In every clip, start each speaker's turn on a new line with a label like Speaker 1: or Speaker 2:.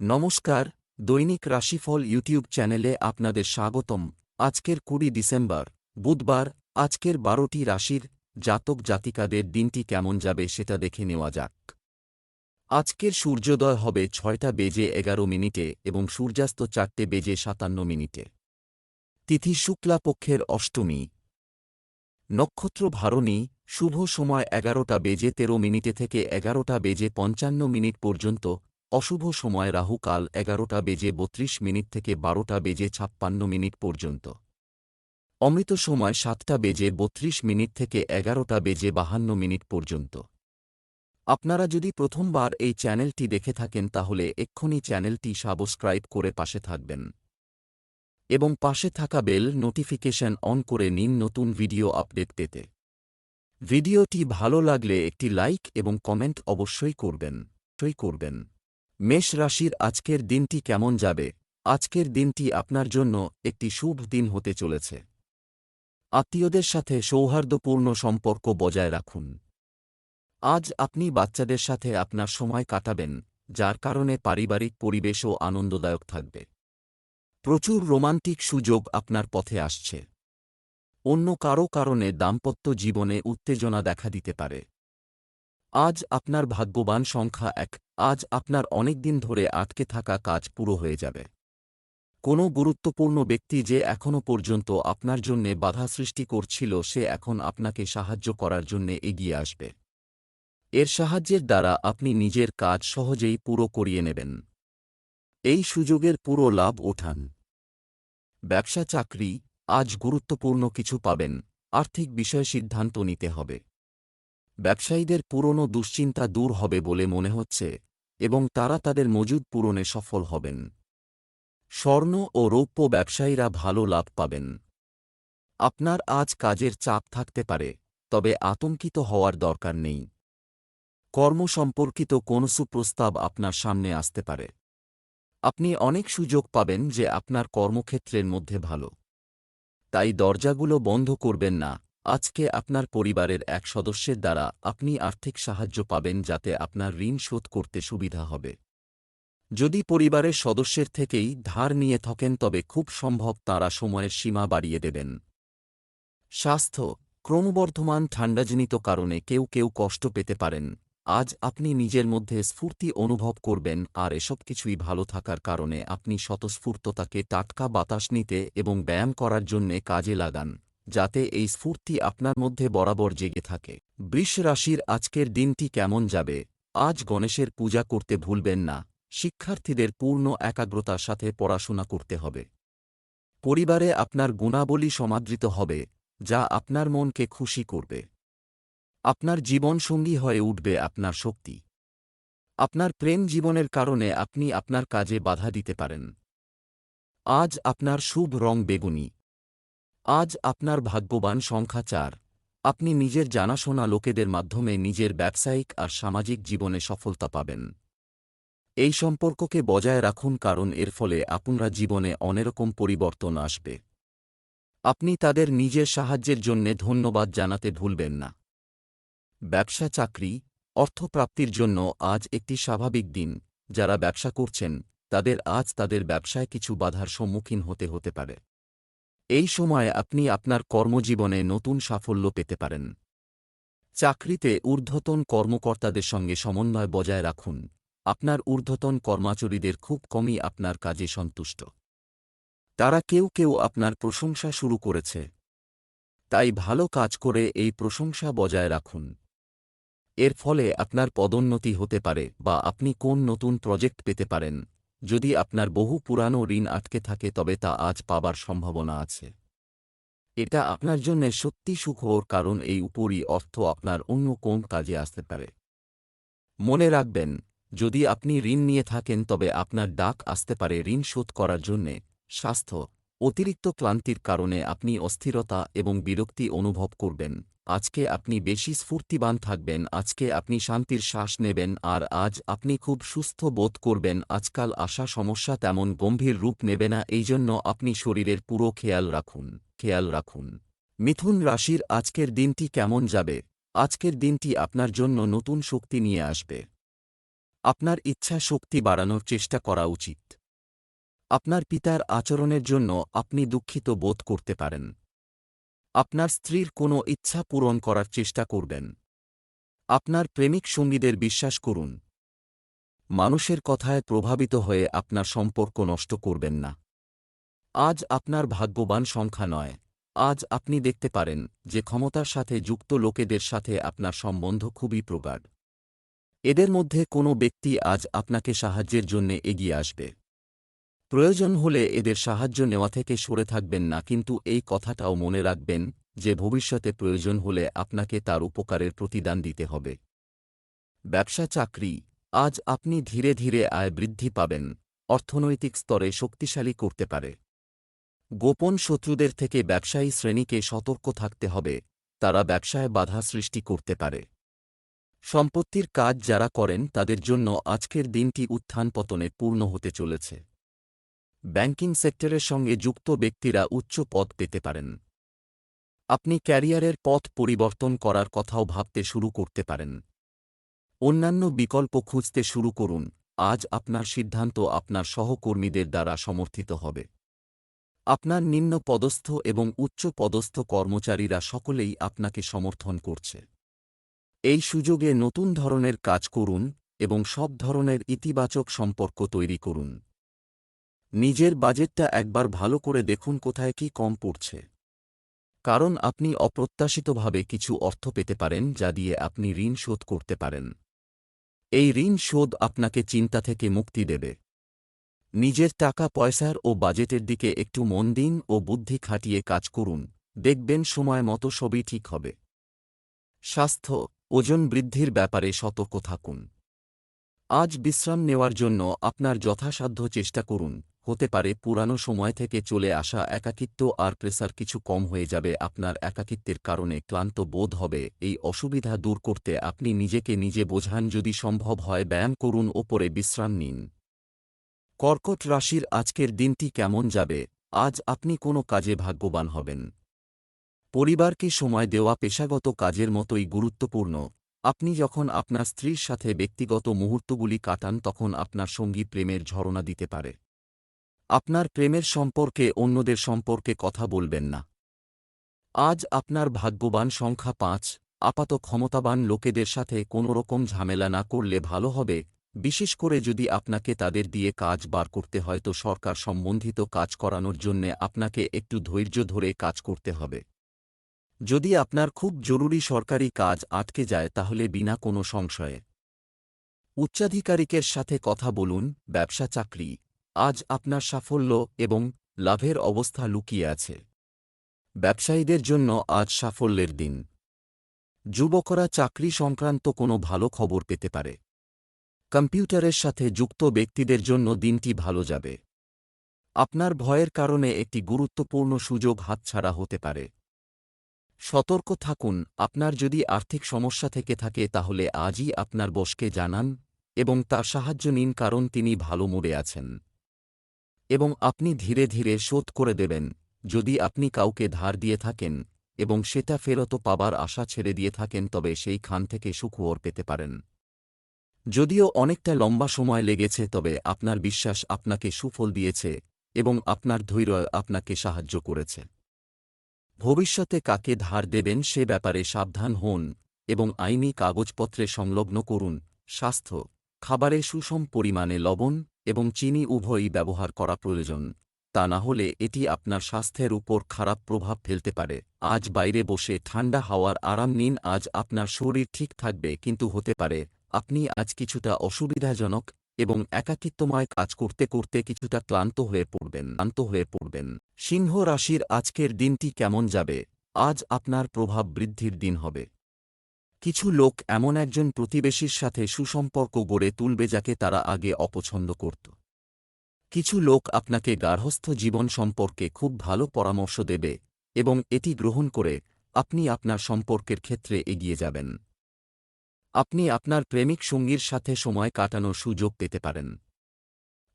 Speaker 1: নমস্কার, দৈনিক রাশিফল ইউটিউব চ্যানেলে আপনাদের স্বাগতম। আজকের কুড়ি ডিসেম্বর, বুধবার, আজকের বারোটি রাশির জাতক জাতিকাদের দিনটি কেমন যাবে সেটা দেখে নেওয়া যাক। আজকের সূর্যোদয় হবে ছয়টা বেজে এগারো মিনিটে এবং সূর্যাস্ত চারটে বেজে সাতান্ন মিনিটে। তিথি শুক্লা পক্ষের অষ্টমী। নক্ষত্র ভারণী, শুভ সময় এগারোটা বেজে তেরো মিনিটে থেকে এগারোটা বেজে পঞ্চান্ন মিনিট পর্যন্ত অশুভ সময় রাহুকাল এগারোটা বেজে বত্রিশ মিনিট থেকে বারোটা বেজে ছাপ্পান্ন মিনিট পর্যন্ত। অমৃত সময় সাতটা বেজে বত্রিশ মিনিট থেকে এগারোটা বেজে বাহান্ন মিনিট পর্যন্ত। আপনারা যদি প্রথমবার এই চ্যানেলটি দেখে থাকেন তাহলে এক্ষুনি চ্যানেলটি সাবস্ক্রাইব করে পাশে থাকবেন। এবং পাশে থাকা বেল নোটিফিকেশন অন করে নিন নতুন ভিডিও আপডেট পেতে। ভিডিওটি ভালো লাগলে একটি লাইক এবং কমেন্ট অবশ্যই করবেন। অবশ্যই করবেন। মেষ রাশির আজকের দিনটি কেমন যাবে? আজকের দিনটি আপনার জন্য একটি শুভ দিন হতে চলেছে। আত্মীয়দের সাথে সৌহার্দ্যপূর্ণ সম্পর্ক বজায় রাখুন। আজ আপনি বাচ্চাদের সাথে আপনার সময় কাটাবেন, যার কারণে পারিবারিক পরিবেশও আনন্দদায়ক থাকবে। প্রচুর রোমান্টিক সুযোগ আপনার পথে আসছে। অন্য কারও কারণে দাম্পত্য জীবনে উত্তেজনা দেখা দিতে পারে। আজ আপনার ভাগ্যবান সংখ্যা এক। আজ আপনার অনেক দিন ধরে আটকে থাকা কাজ পুরো হয়ে যাবে। কোনো গুরুত্বপূর্ণ ব্যক্তি যে এখনও পর্যন্ত আপনার জন্যে বাধা সৃষ্টি করছিল, সে এখন আপনাকে সাহায্য করার জন্যে এগিয়ে আসবে। এর সাহায্যের দ্বারা আপনি নিজের কাজ সহজেই পুরো করিয়ে নেবেন। এই সুযোগের পুরো লাভ ওঠান। ব্যবসা চাকরি আজ গুরুত্বপূর্ণ কিছু পাবেন। আর্থিক বিষয়ে সিদ্ধান্ত নিতে হবে। ব্যবসায়ীদের পুরনো দুশ্চিন্তা দূর হবে বলে মনে হচ্ছে, এবং তারা তাদের মজুদ পূরণে সফল হবেন। স্বর্ণ ও রৌপ্য ব্যবসায়ীরা ভালো লাভ পাবেন। আপনার আজ কাজের চাপ থাকতে পারে, তবে আতঙ্কিত হওয়ার দরকার নেই। কর্ম সম্পর্কিত কোন সুপ্রস্তাব আপনার সামনে আসতে পারে। আপনি অনেক সুযোগ পাবেন যে আপনার কর্মক্ষেত্রের মধ্যে ভালো। তাই দরজাগুলো বন্ধ করবেন না। আজকে আপনার পরিবারের এক সদস্যের দ্বারা আপনি আর্থিক সাহায্য পাবেন যাতে আপনার ঋণ শোধ করতে সুবিধা হবে। যদি পরিবারের সদস্যের থেকেই ধার নিয়ে থাকেন তবে খুব সম্ভব তাঁরা সময়ের সীমা বাড়িয়ে দেবেন। স্বাস্থ্য, ক্রমবর্ধমান ঠান্ডাজনিত কারণে কেউ কেউ কষ্ট পেতে পারেন। আজ আপনি নিজের মধ্যে স্ফূর্তি অনুভব করবেন আর এসব কিছুই ভালো থাকার কারণে আপনি স্বতঃস্ফূর্ততাকে টাটকা বাতাস নিতে এবং ব্যায়াম করার জন্যে কাজে লাগান। যাতে এই স্ফূর্তি আপনার মধ্যে বরাবর জেগে থাকে। বৃষ রাশির আজকের দিনটি কেমন যাবে? আজ গণেশের পূজা করতে ভুলবেন না। শিক্ষার্থীদের পূর্ণ একাগ্রতার সাথে পড়াশোনা করতে হবে। পরিবারে আপনার গুণাবলী সমাদৃত হবে, যা আপনার মনকে খুশি করবে। আপনার জীবনসঙ্গী হয়ে উঠবে আপনার শক্তি। আপনার প্রেম জীবনের কারণে আপনি আপনার কাজে বাধা দিতে পারেন। আজ আপনার শুভ রং বেগুনি। আজ আপনার ভাগ্যবান সংখ্যা চার। আপনি নিজের জানাশোনা লোকেদের মাধ্যমে নিজের ব্যবসায়িক আর সামাজিক জীবনে সফলতা পাবেন। এই সম্পর্ককে বজায় রাখুন কারণ এর ফলে আপনারা জীবনে অনেরকম পরিবর্তন আসবে। আপনি তাদের নিজের সাহায্যের জন্যে ধন্যবাদ জানাতে ভুলবেন না। ব্যবসা চাকরি, অর্থপ্রাপ্তির জন্য আজ একটি স্বাভাবিক দিন। যারা ব্যবসা করছেন, তাদের আজ তাদের ব্যবসায় কিছু বাধার সম্মুখীন হতে হতে পারে। এই সময় আপনি আপনার কর্মজীবনে নতুন সাফল্য পেতে পারেন। চাকরিতে ঊর্ধ্বতন কর্মকর্তাদের সঙ্গে সমন্বয় বজায় রাখুন। আপনার ঊর্ধ্বতন কর্মচারীদের খুব কমই আপনার কাজে সন্তুষ্ট। তারা কেউ কেউ আপনার প্রশংসা শুরু করেছে। তাই ভালো কাজ করে এই প্রশংসা বজায় রাখুন। এর ফলে আপনার পদোন্নতি হতে পারে বা আপনি কোন নতুন প্রজেক্ট পেতে পারেন। যদি আপনার বহু পুরানো ঋণ আটকে থাকে, তবে তা আজ পাবার সম্ভাবনা আছে। এটা আপনার জন্য সত্যি সুখর কারণ এই উপরই অর্থ আপনার অন্য কোন কাজে আসতে পারে। মনে রাখবেন, যদি আপনি ঋণ নিয়ে থাকেন, তবে আপনার ডাক আসতে পারে ঋণ শোধ করার জন্যে। স্বাস্থ্য, অতিরিক্ত ক্লান্তির কারণে আপনি অস্থিরতা এবং বিরক্তি অনুভব করবেন। আজকে আপনি বেশি স্ফূর্তিবান থাকবেন, আজকে আপনি শান্তির শ্বাস নেবেন, আর আজ আপনি খুব সুস্থ বোধ করবেন, আজকাল আসা সমস্যা তেমন গম্ভীর রূপ নেবে না এই জন্য আপনি শরীরের পুরো খেয়াল রাখুন খেয়াল রাখুন। মিথুন রাশির আজকের দিনটি কেমন যাবে? আজকের দিনটি আপনার জন্য নতুন শক্তি নিয়ে আসবে। আপনার ইচ্ছা শক্তি বাড়ানোর চেষ্টা করা উচিত। আপনার পিতার আচরণের জন্য আপনি দুঃখিত বোধ করতে পারেন। আপনার স্ত্রীর কোনো ইচ্ছা পূরণ করার চেষ্টা করবেন। আপনার প্রেমিক সঙ্গীদের বিশ্বাস করুন। মানুষের কথায় প্রভাবিত হয়ে আপনার সম্পর্ক নষ্ট করবেন না। আজ আপনার ভাগ্যবান সংখ্যা নয়। আজ আপনি দেখতে পারেন যে ক্ষমতার সাথে যুক্ত লোকেদের সাথে আপনার সম্বন্ধ খুবই প্রগাঢ়। এদের মধ্যে কোনো ব্যক্তি আজ আপনাকে সাহায্যের জন্য এগিয়ে আসবে। প্রয়োজন হলে এদের সাহায্য নেওয়া থেকে সরে থাকবেন না, কিন্তু এই কথাটাও মনে রাখবেন যে ভবিষ্যতে প্রয়োজন হলে আপনাকে তার উপকারের প্রতিদান দিতে হবে। ব্যবসা চাকরি, আজ আপনি ধীরে ধীরে আয় বৃদ্ধি পাবেন, অর্থনৈতিক স্তরে শক্তিশালী করতে পারে। গোপন শত্রুদের থেকে ব্যবসায়ী শ্রেণীকে সতর্ক থাকতে হবে, তারা ব্যবসায় বাধা সৃষ্টি করতে পারে। সম্পত্তির কাজ যারা করেন তাদের জন্য আজকের দিনটি উত্থান পতনে পূর্ণ হতে চলেছে। ব্যাংকিং সেক্টরের সঙ্গে যুক্ত ব্যক্তিরা উচ্চ পদ পেতে পারেন। আপনি ক্যারিয়ারের পথ পরিবর্তন করার কথাও ভাবতে শুরু করতে পারেন। অন্যান্য বিকল্প খুঁজতে শুরু করুন। আজ আপনার সিদ্ধান্ত আপনার সহকর্মীদের দ্বারা সমর্থিত হবে। আপনার নিম্ন পদস্থ এবং উচ্চ পদস্থ কর্মচারীরা সকলেই আপনাকে সমর্থন করছে। এই সুযোগে নতুন ধরনের কাজ করুন এবং সব ধরনের ইতিবাচক সম্পর্ক তৈরি করুন। নিজের বাজেটটা একবার ভালো করে দেখুন কোথায় কি কম পড়ছে। কারণ আপনি অপ্রত্যাশিতভাবে কিছু অর্থ পেতে পারেন যা দিয়ে আপনি ঋণ শোধ করতে পারেন। এই ঋণ শোধ আপনাকে চিন্তা থেকে মুক্তি দেবে। নিজের টাকা, পয়সার ও বাজেটের দিকে একটু মন দিন ও বুদ্ধি খাটিয়ে কাজ করুন। দেখবেন সময় মতো সবই ঠিক হবে। স্বাস্থ্য, ওজন বৃদ্ধির ব্যাপারে সতর্ক থাকুন। আজ বিশ্রাম নেওয়ার জন্য আপনার যথাসাধ্য চেষ্টা করুন। হতে পারে পুরানো সময় থেকে চলে আসা একাকিত্ব আর প্রেসার কিছু কম হয়ে যাবে আপনার একাকিত্বের কারণে ক্লান্ত বোধ হবে। এই অসুবিধা দূর করতে আপনি নিজেকে নিজে বোঝান যদি সম্ভব হয় ব্যায়াম করুন, ওপরে বিশ্রাম নিন। কর্কট রাশির আজকের দিনটি কেমন যাবে? আজ আপনি কোনো কাজে ভাগ্যবান হবেন। পরিবারকে সময় দেওয়া পেশাগত কাজের মতোই গুরুত্বপূর্ণ। আপনি যখন আপনার স্ত্রীর সাথে ব্যক্তিগত মুহূর্তগুলি কাটান, তখন আপনার সঙ্গী প্রেমের ঝরনা দিতে পারে। আপনার প্রেমের সম্পর্কে অন্যদের সম্পর্কে কথা বলবেন না। আজ আপনার ভাগ্যবান সংখ্যা পাঁচ, আপাত ক্ষমতাবান লোকেদের সাথে কোনোরকম ঝামেলা না করলে ভালো হবে, বিশেষ করে যদি আপনাকে তাদের দিয়ে কাজ বার করতে হয় তো সরকার সম্বন্ধিত কাজ করানোর জন্যে আপনাকে একটু ধৈর্য ধরে কাজ করতে হবে। যদি আপনার খুব জরুরি সরকারি কাজ আটকে যায় তাহলে বিনা কোনো সংশয়ে। উচ্চাধিকারিকের সাথে কথা বলুন, ব্যবসা চাকরি। আজ আপনার সাফল্য এবং লাভের অবস্থা লুকিয়ে আছে। ব্যবসায়ীদের জন্য আজ সাফল্যের দিন। যুবকরা চাকরি সংক্রান্ত কোনো ভালো খবর পেতে পারে। কম্পিউটারের সাথে যুক্ত ব্যক্তিদের জন্য দিনটি ভালো যাবে। আপনার ভয়ের কারণে একটি গুরুত্বপূর্ণ সুযোগ হাতছাড়া হতে পারে। সতর্ক থাকুন, আপনার যদি আর্থিক সমস্যা থেকে থাকে তাহলে আজই আপনার বসকে জানান এবং তার সাহায্য নিন কারণ তিনি ভালো মোড়ে আছেন। এবং আপনি ধীরে ধীরে শোধ করে দেবেন, যদি আপনি কাউকে ধার দিয়ে থাকেন এবং সেটা ফেরত পাবার আশা ছেড়ে দিয়ে থাকেন তবে সেই খান থেকে সুখবর পেতে পারেন। যদিও অনেকটা লম্বা সময় লেগেছে তবে আপনার বিশ্বাস আপনাকে সুফল দিয়েছে এবং আপনার ধৈর্য আপনাকে সাহায্য করেছে। ভবিষ্যতে কাকে ধার দেবেন সে ব্যাপারে সাবধান হন এবং আইনি কাগজপত্রে সংলগ্ন করুন, স্বাস্থ্য, খাবারে সুষম পরিমাণে লবণ এবং চিনি উভয়ই ব্যবহার করা প্রয়োজন। তা না হলে এটি আপনার স্বাস্থ্যের উপর খারাপ প্রভাব ফেলতে পারে। আজ বাইরে বসে ঠান্ডা হাওয়ার আরাম নিন, আজ আপনার শরীর ঠিক থাকবে কিন্তু হতে পারে। আপনি আজ কিছুটা অসুবিধাজনক এবং একাকিত্বময় কাজ করতে করতে কিছুটা ক্লান্ত হয়ে পড়বেন, ক্লান্ত হয়ে পড়বেন। সিংহ রাশির আজকের দিনটি কেমন যাবে? আজ আপনার প্রভাব বৃদ্ধির দিন হবে। কিছু লোক এমন একজন প্রতিবেশীর সাথে সুসম্পর্ক গড়ে তুলবে যাকে তারা আগে অপছন্দ করত। কিছু লোক আপনাকে গার্হস্থ জীবন সম্পর্কে খুব ভালো পরামর্শ দেবে এবং এটি গ্রহণ করে আপনি আপনার সম্পর্কের ক্ষেত্রে এগিয়ে যাবেন। আপনি আপনার প্রেমিক সঙ্গীর সাথে সময় কাটানোর সুযোগ পেতে পারেন।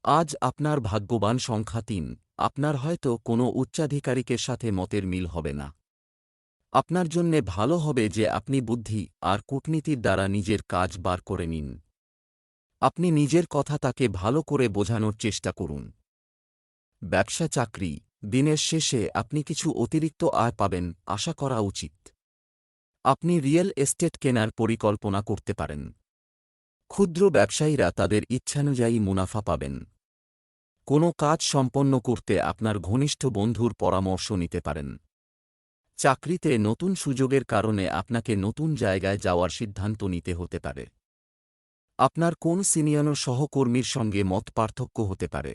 Speaker 1: আজ আপনার ভাগ্যবান সংখ্যা তিন, আপনার হয়তো কোনো উচ্চাধিকারিকের সাথে মতের মিল হবে না। আপনার জন্যে ভালো হবে যে আপনি বুদ্ধি আর কূটনীতির দ্বারা নিজের কাজ বার করে নিন। আপনি নিজের কথা তাকে ভালো করে বোঝানোর চেষ্টা করুন। ব্যবসা চাকরি, দিনের শেষে আপনি কিছু অতিরিক্ত আয় পাবেন আশা করা উচিত। আপনি রিয়েল এস্টেট কেনার পরিকল্পনা করতে পারেন। ক্ষুদ্র ব্যবসায়ীরা তাদের ইচ্ছানুযায়ী মুনাফা পাবেন। কোনো কাজ সম্পন্ন করতে আপনার ঘনিষ্ঠ বন্ধুর পরামর্শ নিতে পারেন। চাকরিতে নতুন সুযোগের কারণে আপনাকে নতুন জায়গায় যাওয়ার সিদ্ধান্ত নিতে হতে পারে। আপনার কোন সিনিয়র সহকর্মীর সঙ্গে মত পার্থক্য হতে পারে।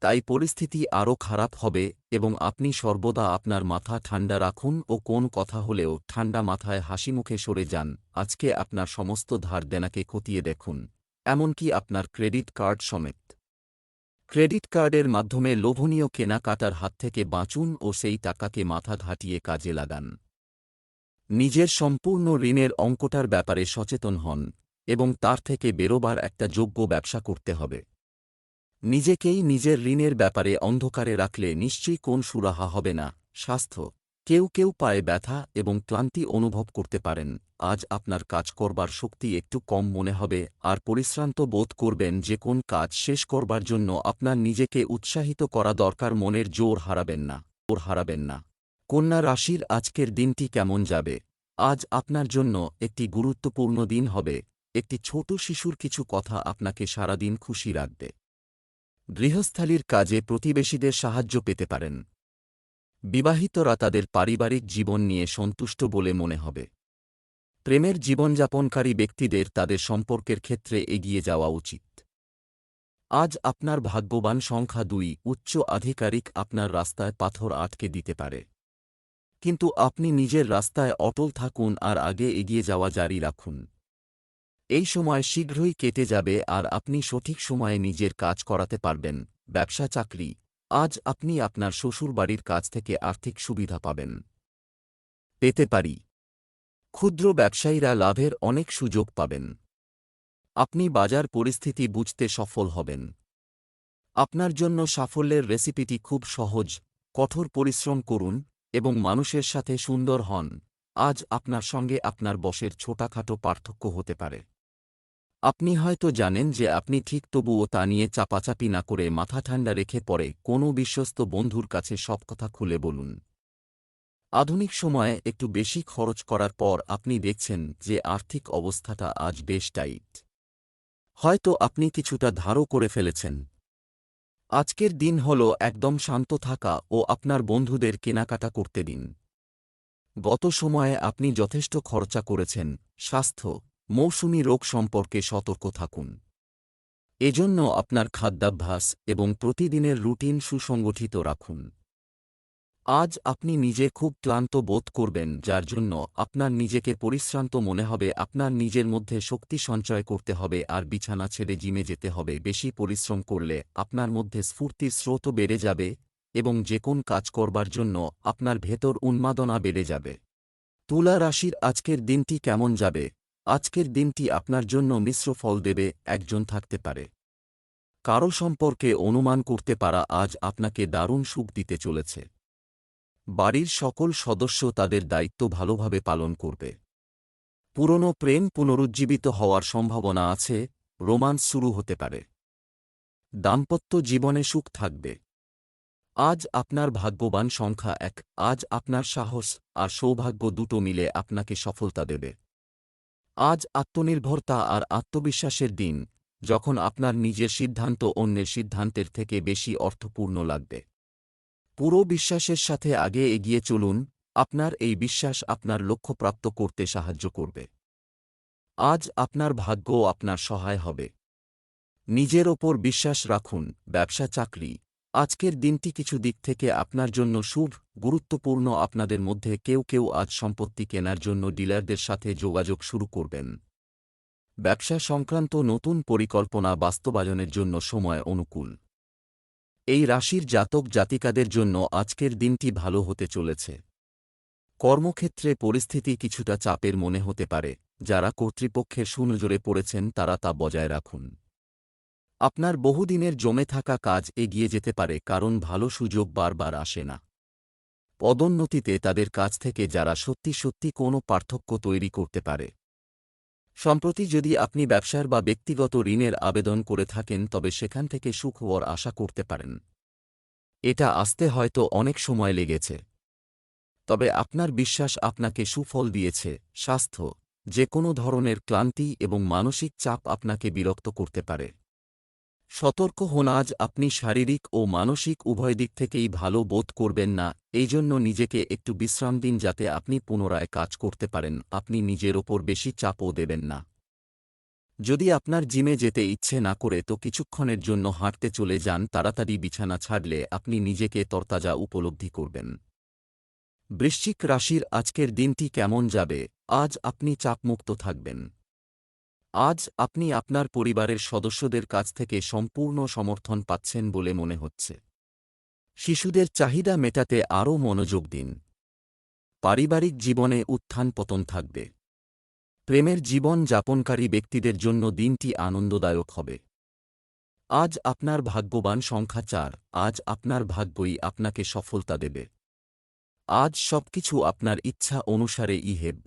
Speaker 1: তাই পরিস্থিতি আরও খারাপ হবে এবং আপনি সর্বদা আপনার মাথা ঠান্ডা রাখুন ও কোন কথা হলেও ঠান্ডা মাথায় হাসিমুখে সরে যান। আজকে আপনার সমস্ত ধার দেনাকে খতিয়ে দেখুন। এমনকি আপনার ক্রেডিট কার্ড সমেত। ক্রেডিট কার্ডের মাধ্যমে লোভনীয় কেনাকাটার হাত থেকে বাঁচুন ও সেই টাকাকে মাথা ঘাটিয়ে কাজে লাগান। নিজের সম্পূর্ণ ঋণের অঙ্কটার ব্যাপারে সচেতন হন এবং তার থেকে বেরোবার একটা যোগ্য ব্যবসা করতে হবে। নিজেকেই নিজের ঋণের ব্যাপারে অন্ধকারে রাখলে নিশ্চয়ই কোন সুরাহা হবে না, স্বাস্থ্য। কেউ কেউ পায়ে ব্যথা এবং ক্লান্তি অনুভব করতে পারেন। আজ আপনার কাজ করবার শক্তি একটু কম মনে হবে, আর পরিশ্রান্ত বোধ করবেন যে কোন কাজ শেষ করবার জন্য আপনার নিজেকে উৎসাহিত করা দরকার, মনের জোর হারাবেন না ওর হারাবেন না। কন্যা রাশির আজকের দিনটি কেমন যাবে? আজ আপনার জন্য একটি গুরুত্বপূর্ণ দিন হবে। একটি ছোট শিশুর কিছু কথা আপনাকে সারাদিন খুশি রাখবে। গৃহস্থালির কাজে প্রতিবেশীদের সাহায্য পেতে পারেন। বিবাহিতরা তাদের পারিবারিক জীবন নিয়ে সন্তুষ্ট বলে মনে হবে। প্রেমের জীবনযাপনকারী ব্যক্তিদের তাদের সম্পর্কের ক্ষেত্রে এগিয়ে যাওয়া উচিত। আজ আপনার ভাগ্যবান সংখ্যা দুই, উচ্চ আধিকারিক আপনার রাস্তায় পাথর আটকে দিতে পারে। কিন্তু আপনি নিজের রাস্তায় অটল থাকুন আর আগে এগিয়ে যাওয়া জারি রাখুন। এই সময় শীঘ্রই কেটে যাবে আর আপনি সঠিক সময়ে নিজের কাজ করাতে পারবেন, ব্যবসা, চাকরি আজ আপনি আপনার শ্বশুরবাড়ির কাছ থেকে আর্থিক সুবিধা পাবেন। পেতে পারি। ক্ষুদ্র ব্যবসায়ীরা লাভের অনেক সুযোগ পাবেন। আপনি বাজার পরিস্থিতি বুঝতে সফল হবেন। আপনার জন্য সাফল্যের রেসিপিটি খুব সহজ, কঠোর পরিশ্রম করুন এবং মানুষের সাথে সুন্দর হন। আজ আপনার সঙ্গে আপনার বসের ছোটাখাটো পার্থক্য হতে পারে। আপনি হয়তো জানেন যে আপনি ঠিক তবুও তা নিয়ে চাপাচাপি না করে মাথা ঠান্ডা রেখে পরে কোনো বিশ্বস্ত বন্ধুর কাছে সব কথা খুলে বলুন। আধুনিক সময়ে একটু বেশি খরচ করার পর আপনি দেখছেন যে আর্থিক অবস্থাটা আজ বেশ টাইট। হয়তো আপনি কিছুটা ধারও করে ফেলেছেন। আজকের দিন হল একদম শান্ত থাকা ও আপনার বন্ধুদের কেনাকাটা করতে দিন। গত সময়ে আপনি যথেষ্ট খরচা করেছেন, স্বাস্থ্য মৌসুমি রোগ সম্পর্কে সতর্ক থাকুন। এজন্য আপনার খাদ্যাভ্যাস এবং প্রতিদিনের রুটিন সুসংগঠিত রাখুন। আজ আপনি নিজে খুব ক্লান্ত বোধ করবেন, যার জন্য আপনার নিজেকে পরিশ্রান্ত মনে হবে, আপনার নিজের মধ্যে শক্তি সঞ্চয় করতে হবে আর বিছানা ছেড়ে জিমে যেতে হবে। বেশি পরিশ্রম করলে আপনার মধ্যে স্ফূর্তির স্রোত বেড়ে যাবে এবং যে কোন কাজ করবার জন্য আপনার ভেতর উন্মাদনা বেড়ে যাবে। তুলা রাশির আজকের দিনটি কেমন যাবে? আজকের দিনটি আপনার জন্য মিশ্র ফল দেবে, একজন থাকতে পারে। কারও সম্পর্কে অনুমান করতে পারা আজ আপনাকে দারুণ সুখ দিতে চলেছে। বাড়ির সকল সদস্য তাদের দায়িত্ব ভালোভাবে পালন করবে। পুরনো প্রেম পুনরুজ্জীবিত হওয়ার সম্ভাবনা আছে, রোমান্স শুরু হতে পারে। দাম্পত্য জীবনে সুখ থাকবে। আজ আপনার ভাগ্যবান সংখ্যা এক, আজ আপনার সাহস আর সৌভাগ্য দুটো মিলে আপনাকে সফলতা দেবে। আজ আত্মনির্ভরতা আর আত্মবিশ্বাসের দিন, যখন আপনার নিজের সিদ্ধান্ত অন্যের সিদ্ধান্তের থেকে বেশি অর্থপূর্ণ লাগবে। পুরো বিশ্বাসের সাথে আগে এগিয়ে চলুন, আপনার এই বিশ্বাস আপনার লক্ষ্যপ্রাপ্ত করতে সাহায্য করবে। আজ আপনার ভাগ্য আপনার সহায় হবে। নিজের ওপর বিশ্বাস রাখুন, ব্যবসা, চাকরি আজকের দিনটি কিছু দিক থেকে আপনার জন্য শুভ, গুরুত্বপূর্ণ। আপনাদের মধ্যে কেউ কেউ আজ সম্পত্তি কেনার জন্য ডিলারদের সাথে যোগাযোগ শুরু করবেন। ব্যবসা সংক্রান্ত নতুন পরিকল্পনা বাস্তবায়নের জন্য সময় অনুকূল। এই রাশির জাতক জাতিকাদের জন্য আজকের দিনটি ভালো হতে চলেছে। কর্মক্ষেত্রে পরিস্থিতি কিছুটা চাপের মনে হতে পারে। যারা কর্তৃপক্ষের সুনজরে পড়েছেন তারা তা বজায় রাখুন। আপনার বহুদিনের জমে থাকা কাজ এগিয়ে যেতে পারে, কারণ ভালো সুযোগ বারবার আসে না। পদোন্নতিতে তাদের কাছ থেকে যারা সত্যি সত্যি কোনো পার্থক্য তৈরি করতে পারে। সম্প্রতি যদি আপনি ব্যবসার বা ব্যক্তিগত ঋণের আবেদন করে থাকেন, তবে সেখান থেকে সুখবর আশা করতে পারেন। এটা আসতে হয়তো অনেক সময় লেগেছে। তবে আপনার বিশ্বাস আপনাকে সুফল দিয়েছে, স্বাস্থ্য যে কোনো ধরনের ক্লান্তি এবং মানসিক চাপ আপনাকে বিরক্ত করতে পারে। সতর্ক হন, আজ আপনি শারীরিক ও মানসিক উভয় দিক থেকেই ভালো বোধ করবেন না, এই জন্য নিজেকে একটু বিশ্রাম দিন যাতে আপনি পুনরায় কাজ করতে পারেন, আপনি নিজের ওপর বেশি চাপও দেবেন না। যদি আপনার জিমে যেতে ইচ্ছে না করে তো কিছুক্ষণের জন্য হাঁটতে চলে যান, তাড়াতাড়ি বিছানা ছাড়লে আপনি নিজেকে তরতাজা উপলব্ধি করবেন। বৃশ্চিক রাশির আজকের দিনটি কেমন যাবে? আজ আপনি চাপমুক্ত থাকবেন। আজ আপনি আপনার পরিবারের সদস্যদের কাছ থেকে সম্পূর্ণ সমর্থন পাচ্ছেন বলে মনে হচ্ছে। শিশুদের চাহিদা মেটাতে আরও মনোযোগ দিন। পারিবারিক জীবনে উত্থান পতন থাকবে। প্রেমের জীবন যাপনকারী ব্যক্তিদের জন্য দিনটি আনন্দদায়ক হবে। আজ আপনার ভাগ্যবান সংখ্যা চার, আজ আপনার ভাগ্যই আপনাকে সফলতা দেবে। আজ সবকিছু আপনার ইচ্ছা অনুসারে ইহেব।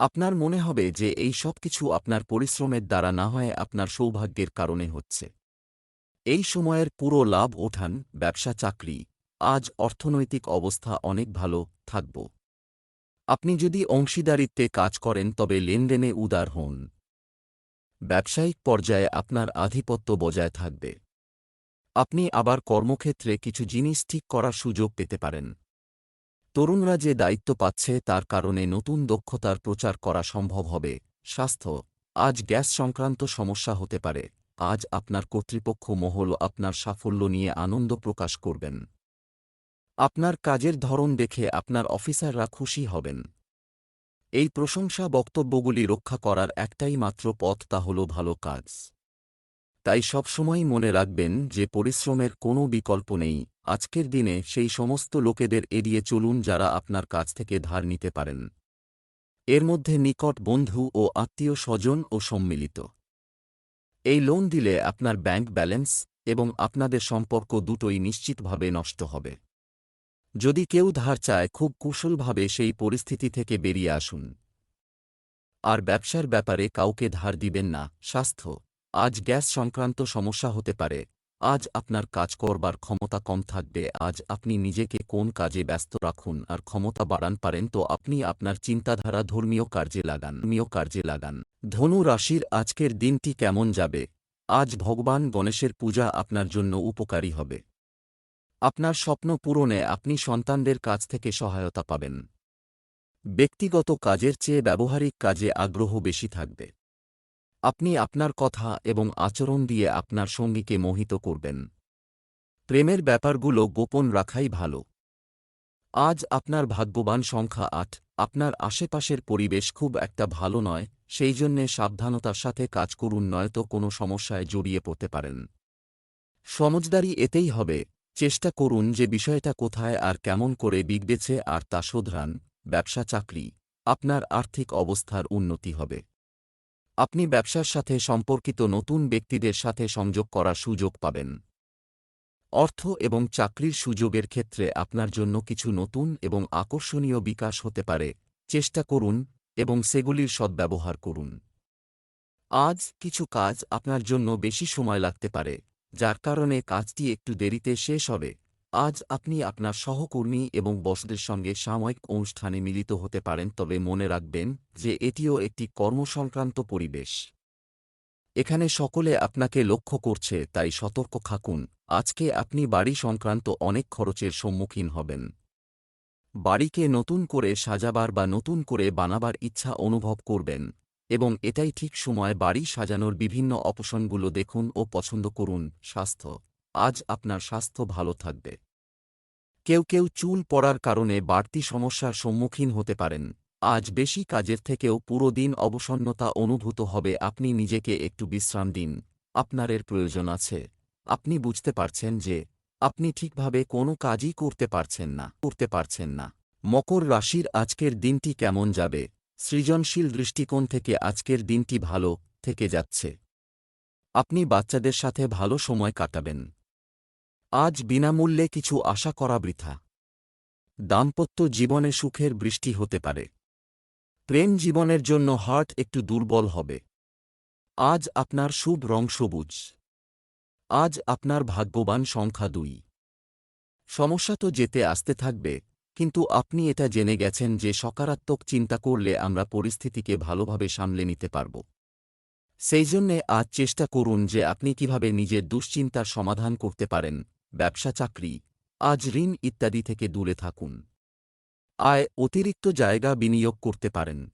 Speaker 1: আপনার মনে হবে যে এই সব কিছু আপনার পরিশ্রমের দ্বারা না হয় আপনার সৌভাগ্যের কারণে হচ্ছে। এই সময়ের পুরো লাভ ওঠান, ব্যবসা, চাকরি। আজ অর্থনৈতিক অবস্থা অনেক ভালো, থাকব। আপনি যদি অংশীদারিত্বে কাজ করেন, তবে লেনদেনে উদার হন। ব্যবসায়িক পর্যায়ে আপনার আধিপত্য বজায় থাকবে। আপনি আবার কর্মক্ষেত্রে কিছু জিনিস ঠিক করার সুযোগ পেতে পারেন। তরুণরা যে দায়িত্ব পাচ্ছে তার কারণে নতুন দক্ষতার প্রচার করা সম্ভব হবে। স্বাস্থ্য। আজ গ্যাস সংক্রান্ত সমস্যা হতে পারে। আজ আপনার কর্তৃপক্ষ মহল আপনার সাফল্য নিয়ে আনন্দ প্রকাশ করবেন। আপনার কাজের ধরন দেখে আপনার অফিসাররা খুশি হবেন। এই প্রশংসা বক্তব্যগুলি রক্ষা করার একটাই মাত্র পথ তা হল ভালো কাজ। তাই সবসময় মনে রাখবেন যে পরিশ্রমের কোনো বিকল্প নেই। আজকের দিনে সেই সমস্ত লোকেদের এড়িয়ে চলুন যারা আপনার কাছ থেকে ধার নিতে পারেন। এর মধ্যে নিকট বন্ধু ও আত্মীয় স্বজন ও সম্মিলিত। এই লোন দিলে আপনার ব্যাংক ব্যালেন্স এবং আপনাদের সম্পর্ক দুটোই নিশ্চিতভাবে নষ্ট হবে। যদি কেউ ধার চায়, খুব কুশলভাবে সেই পরিস্থিতি থেকে বেরিয়ে আসুন। আর ব্যবসার ব্যাপারে কাউকে ধার দিবেন না। স্বাস্থ্য। আজ গ্যাস সংক্রান্ত সমস্যা হতে পারে। আজ আপনার কাজ করবার ক্ষমতা কম থাকবে। আজ আপনি নিজেকে কোন কাজে ব্যস্ত রাখুন আর ক্ষমতা বাড়ান পারেন তো আপনি আপনার চিন্তাধারা ধর্মীয় কার্যে লাগান। ধর্মীয় কার্যে লাগান। ধনু রাশির আজকের দিনটি কেমন যাবে? আজ ভগবান গণেশের পূজা আপনার জন্য উপকারী হবে। আপনার স্বপ্ন পূরণে আপনি সন্তানদের কাছ থেকে সহায়তা পাবেন। ব্যক্তিগত কাজের চেয়ে ব্যবহারিক কাজে আগ্রহ বেশি থাকবে। আপনি আপনার কথা এবং আচরণ দিয়ে আপনার সঙ্গীকে মোহিত করবেন। প্রেমের ব্যাপারগুলো গোপন রাখাই ভালো। আজ আপনার ভাগ্যবান সংখ্যা আট, আপনার আশেপাশের পরিবেশ খুব একটা ভালো নয়, সেই জন্যে সাবধানতার সাথে কাজ করুন নয়তো কোনো সমস্যায় জড়িয়ে পড়তে পারেন। সমজদারি এতেই হবে, চেষ্টা করুন যে বিষয়টা কোথায় আর কেমন করে বিগড়েছে আর তা শোধরান ব্যবসা চাকরি আপনার আর্থিক অবস্থার উন্নতি হবে। আপনি ব্যবসার সাথে সম্পর্কিত নতুন ব্যক্তিদের সাথে সংযোগ করার সুযোগ পাবেন। অর্থ এবং চাকরির সুযোগের ক্ষেত্রে আপনার জন্য কিছু নতুন এবং আকর্ষণীয় বিকাশ হতে পারে। চেষ্টা করুন এবং সেগুলির সদ্ব্যবহার করুন। আজ কিছু কাজ আপনার জন্য বেশি সময় লাগতে পারে, যার কারণে কাজটি একটু দেরিতে শেষ হবে। আজ আপনি আপনার সহকর্মী এবং বসদের সঙ্গে সাময়িক অনুষ্ঠানে মিলিত হতে পারেন, তবে মনে রাখবেন যে এটিও একটি কর্মসংক্রান্ত পরিবেশ। এখানে সকলে আপনাকে লক্ষ্য করছে, তাই সতর্ক থাকুন। আজকে আপনি বাড়ি সংক্রান্ত অনেক খরচের সম্মুখীন হবেন। বাড়িকে নতুন করে সাজাবার বা নতুন করে বানাবার ইচ্ছা অনুভব করবেন, এবং এটাই ঠিক সময় বাড়ি সাজানোর বিভিন্ন অপশনগুলো দেখুন ও পছন্দ করুন। স্বাস্থ্য আজ আপনার স্বাস্থ্য ভালো থাকবে। কেউ কেউ চুল পড়ার কারণে বাড়তি সমস্যার সম্মুখীন হতে পারেন। আজ বেশি কাজের থেকেও পুরো দিন অবসন্নতা অনুভূত হবে, আপনি নিজেকে একটু বিশ্রাম দিন। আপনার এর প্রয়োজন আছে। আপনি বুঝতে পারছেন যে, আপনি ঠিকভাবে কোনো কাজই করতে পারছেন না, করতে পারছেন না। মকর রাশির আজকের দিনটি কেমন যাবে? সৃজনশীল দৃষ্টিকোণ থেকে আজকের দিনটি ভালো থেকে যাচ্ছে। আপনি বাচ্চাদের সাথে ভালো সময় কাটাবেন। আজ বিনামূল্যে কিছু আশা করা বৃথা। দাম্পত্য জীবনে সুখের বৃষ্টি হতে পারে। প্রেম জীবনের জন্য হার্ট একটু দুর্বল হবে। আজ আপনার শুভ রং সবুজ। আজ আপনার ভাগ্যবান সংখ্যা দুই। সমস্যা তো যেতে আসতে থাকবে, কিন্তু আপনি এটা জেনে গেছেন যে সকারাত্মক চিন্তা করলে আমরা পরিস্থিতিকে ভালোভাবে সামলে নিতে পারব। সেই জন্যে আজ চেষ্টা করুন যে আপনি কীভাবে নিজের দুশ্চিন্তার সমাধান করতে পারেন। ব্যবসা, চাকরি, আজ ঋণ ইত্যাদি থেকে দূরে থাকুন। আয় অতিরিক্ত জায়গা বিনিয়োগ করতে পারেন।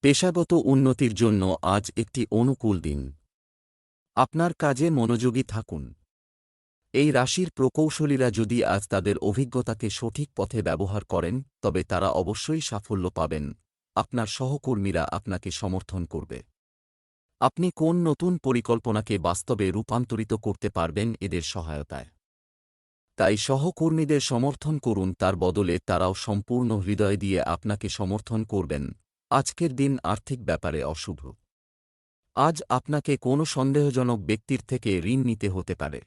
Speaker 1: পেশাগত উন্নতির জন্য আজ একটি অনুকূল দিন। আপনার কাজে মনোযোগী থাকুন। এই রাশির প্রকৌশলীরা যদি আজ তাদের অভিজ্ঞতাকে সঠিক পথে ব্যবহার করেন, তবে তারা অবশ্যই সাফল্য পাবেন। আপনার সহকর্মীরা আপনাকে সমর্থন করবে। আপনি কোন নতুন পরিকল্পনাকে বাস্তবে রূপান্তরিত করতে পারবেন এদের সহায়তায়? তাই সহকর্মীদের সমর্থন করুন, তার বদলে তারাও সম্পূর্ণ হৃদয় দিয়ে আপনাকে সমর্থন করবেন। আজকের দিন আর্থিক ব্যাপারে অশুভ। আজ আপনাকে কোনো সন্দেহজনক ব্যক্তির থেকে ঋণ নিতে হতে পারে।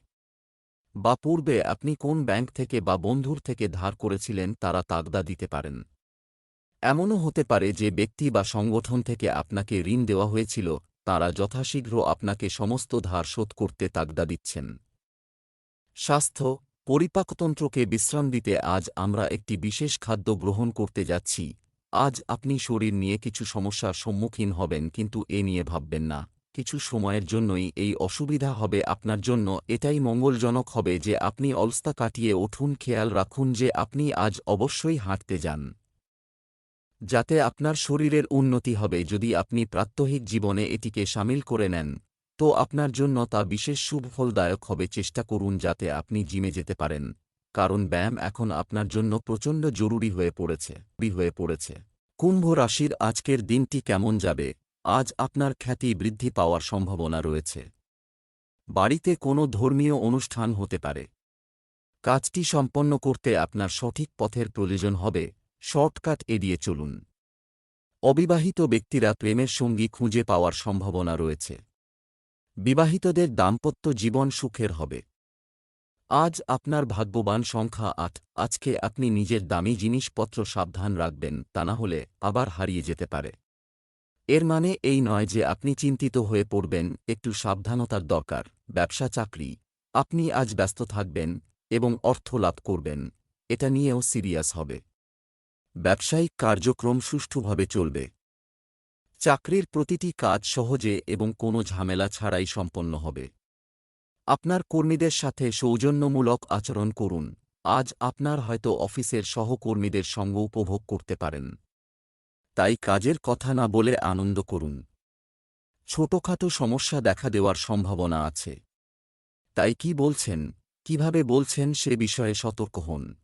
Speaker 1: বা পূর্বে আপনি কোন ব্যাংক থেকে বা বন্ধুর থেকে ধার করেছিলেন, তারা তাগদা দিতে পারেন। এমনও হতে পারে যে ব্যক্তি বা সংগঠন থেকে আপনাকে ঋণ দেওয়া হয়েছিল তারা যথাশীঘ্র আপনাকে সমস্ত ধার শোধ করতে তাগদা দিচ্ছেন। স্বাস্থ্য, পরিপাকতন্ত্রকে বিশ্রাম দিতে আজ আমরা একটি বিশেষ খাদ্য গ্রহণ করতে যাচ্ছি। আজ আপনি শরীর নিয়ে কিছু সমস্যার সম্মুখীন হবেন কিন্তু এ নিয়ে ভাববেন না। কিছু সময়ের জন্যই এই অসুবিধা হবে আপনার জন্য। এটাই মঙ্গলজনক হবে যে আপনি অলস্তা কাটিয়ে উঠুন। খেয়াল রাখুন যে আপনি আজ অবশ্যই হাঁটতে যান। যাতে আপনার শরীরের উন্নতি হবে। যদি আপনি প্রাত্যহিক জীবনে এটিকে সামিল করে নেন, তো আপনার জন্য তা বিশেষ সুফলদায়ক হবে। চেষ্টা করুন যাতে আপনি জিমে যেতে পারেন, কারণ ব্যায়াম এখন আপনার জন্য প্রচণ্ড জরুরি হয়ে পড়েছে হয়ে পড়েছে। কুম্ভ রাশির আজকের দিনটি কেমন যাবে? আজ আপনার খ্যাতি বৃদ্ধি পাওয়ার সম্ভাবনা রয়েছে। বাড়িতে কোনো ধর্মীয় অনুষ্ঠান হতে পারে। কাজটি সম্পন্ন করতে আপনার সঠিক পথের প্রয়োজন হবে। শর্টকাট এড়িয়ে চলুন। অবিবাহিত ব্যক্তিরা প্রেমের সঙ্গী খুঁজে পাওয়ার সম্ভাবনা রয়েছে। বিবাহিতদের দাম্পত্য জীবন সুখের হবে। আজ আপনার ভাগ্যবান সংখ্যা আট, আজকে আপনি নিজের দামি জিনিসপত্র সাবধান রাখবেন, তা না হলে আবার হারিয়ে যেতে পারে। এর মানে এই নয় যে আপনি চিন্তিত হয়ে পড়বেন, একটু সাবধানতার দরকার, ব্যবসা, চাকরি। আপনি আজ ব্যস্ত থাকবেন এবং অর্থ লাভ করবেন, এটা নিয়েও সিরিয়াস হবে। ব্যবসায়িক কার্যক্রম সুষ্ঠুভাবে চলবে। চাকরির প্রতিটি কাজ সহজে এবং কোনো ঝামেলা ছাড়াই সম্পন্ন হবে। আপনার কর্মীদের সাথে সৌজন্যমূলক আচরণ করুন। আজ আপনার হয়তো অফিসের সহকর্মীদের সঙ্গ উপভোগ করতে পারেন। তাই কাজের কথা না বলে আনন্দ করুন। ছোটখাটো সমস্যা দেখা দেওয়ার সম্ভাবনা আছে। তাই কি বলছেন, কীভাবে বলছেন সে বিষয়ে সতর্ক হন।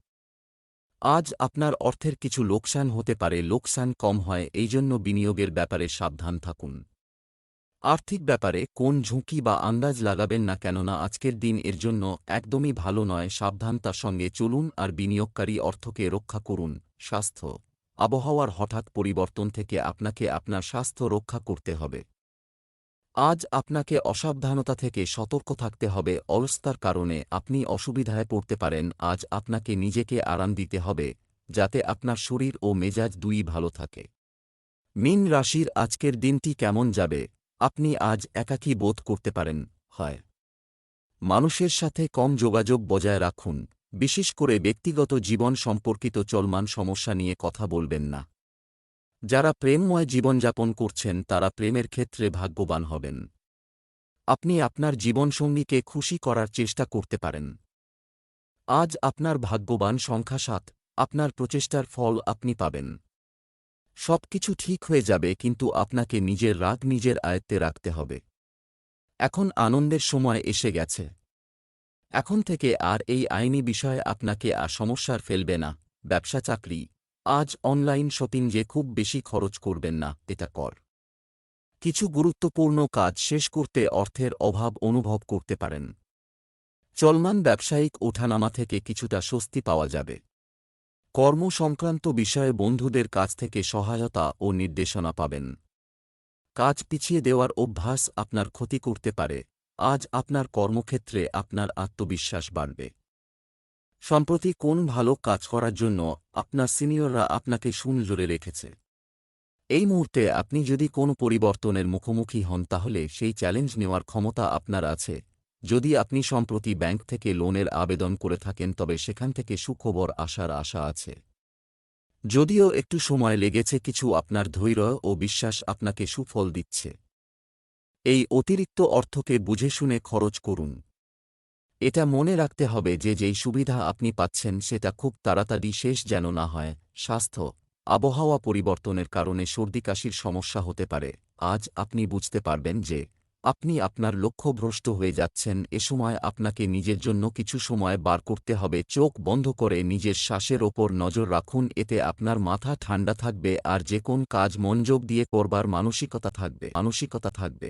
Speaker 1: আজ আপনার অর্থের কিছু লোকসান হতে পারে, লোকসান কম হয় এই জন্য বিনিয়োগের ব্যাপারে সাবধান থাকুন। আর্থিক ব্যাপারে কোন ঝুঁকি বা আন্দাজ লাগাবেন না কেননা আজকের দিন এর জন্য একদমই ভালো নয়, সাবধানতার সঙ্গে চলুন আর বিনিয়োগকারী অর্থকে রক্ষা করুন, স্বাস্থ্য। আবহাওয়ার হঠাৎ পরিবর্তন থেকে আপনাকে আপনার স্বাস্থ্য রক্ষা করতে হবে। আজ আপনাকে অসাবধানতা থেকে সতর্ক থাকতে হবে অলস্তার কারণে আপনি অসুবিধায় পড়তে পারেন। আজ আপনাকে নিজেকে আরাম দিতে হবে, যাতে আপনার শরীর ও মেজাজ দুই ভালো থাকে। মিন রাশির আজকের দিনটি কেমন যাবে? আপনি আজ একাকী বোধ করতে পারেন, হয়। মানুষের সাথে কম যোগাযোগ বজায় রাখুন। বিশেষ করে ব্যক্তিগত জীবন সম্পর্কিত চলমান সমস্যা নিয়ে কথা বলবেন না। যারা প্রেমময় জীবনযাপন করছেন তারা প্রেমের ক্ষেত্রে ভাগ্যবান হবেন। আপনি আপনার জীবনসঙ্গীকে খুশি করার চেষ্টা করতে পারেন। আজ আপনার ভাগ্যবান সংখ্যা সাত, আপনার প্রচেষ্টার ফল আপনি পাবেন। সবকিছু ঠিক হয়ে যাবে কিন্তু আপনাকে নিজের রাগ নিজের আয়ত্তে রাখতে হবে। এখন আনন্দের সময় এসে গেছে। এখন থেকে আর এই আইনি বিষয়ে আপনাকে আর সমস্যার ফেলবে না। ব্যবসা চাকরি আজ অনলাইন শপিং যে খুব বেশি খরচ করবেন না, এটা কর। কিছু গুরুত্বপূর্ণ কাজ শেষ করতে অর্থের অভাব অনুভব করতে পারেন। চলমান ব্যবসায়িক ওঠানামা থেকে কিছুটা স্বস্তি পাওয়া যাবে। কর্ম সংক্রান্ত বিষয়ে বন্ধুদের কাছ থেকে সহায়তা ও নির্দেশনা পাবেন। কাজ পিছিয়ে দেওয়ার অভ্যাস আপনার ক্ষতি করতে পারে। আজ আপনার কর্মক্ষেত্রে আপনার আত্মবিশ্বাস বাড়বে। সম্প্রতি কোন ভালো কাজ করার জন্য আপনার সিনিয়ররা আপনাকে সুনজরে রেখেছে? এই মুহূর্তে আপনি যদি কোনো পরিবর্তনের মুখোমুখি হন তাহলে সেই চ্যালেঞ্জ নেওয়ার ক্ষমতা আপনার আছে। যদি আপনি সম্প্রতি ব্যাংক থেকে লোনের আবেদন করে থাকেন তবে সেখান থেকে সুখবর আসার আশা আছে। যদিও একটু সময় লেগেছে কিছু আপনার ধৈর্য ও বিশ্বাস আপনাকে সুফল দিচ্ছে। এই অতিরিক্ত অর্থকে বুঝে শুনে খরচ করুন। এটা মনে রাখতে হবে যে যেই সুবিধা আপনি পাচ্ছেন সেটা খুব তাড়াতাড়ি শেষ যেন না হয়। স্বাস্থ্য, আবহাওয়া পরিবর্তনের কারণে সর্দিকাশির সমস্যা হতে পারে। আজ আপনি বুঝতে পারবেন যে আপনি আপনার লক্ষ্যভ্রষ্ট হয়ে যাচ্ছেন। এ সময় আপনাকে নিজের জন্য কিছু সময় বার করতে হবে। চোখ বন্ধ করে নিজের শ্বাসের ওপর নজর রাখুন। এতে আপনার মাথা ঠান্ডা থাকবে আর যে কোন কাজ মনোযোগ দিয়ে করবার মানসিকতা থাকবে। মানসিকতা থাকবে।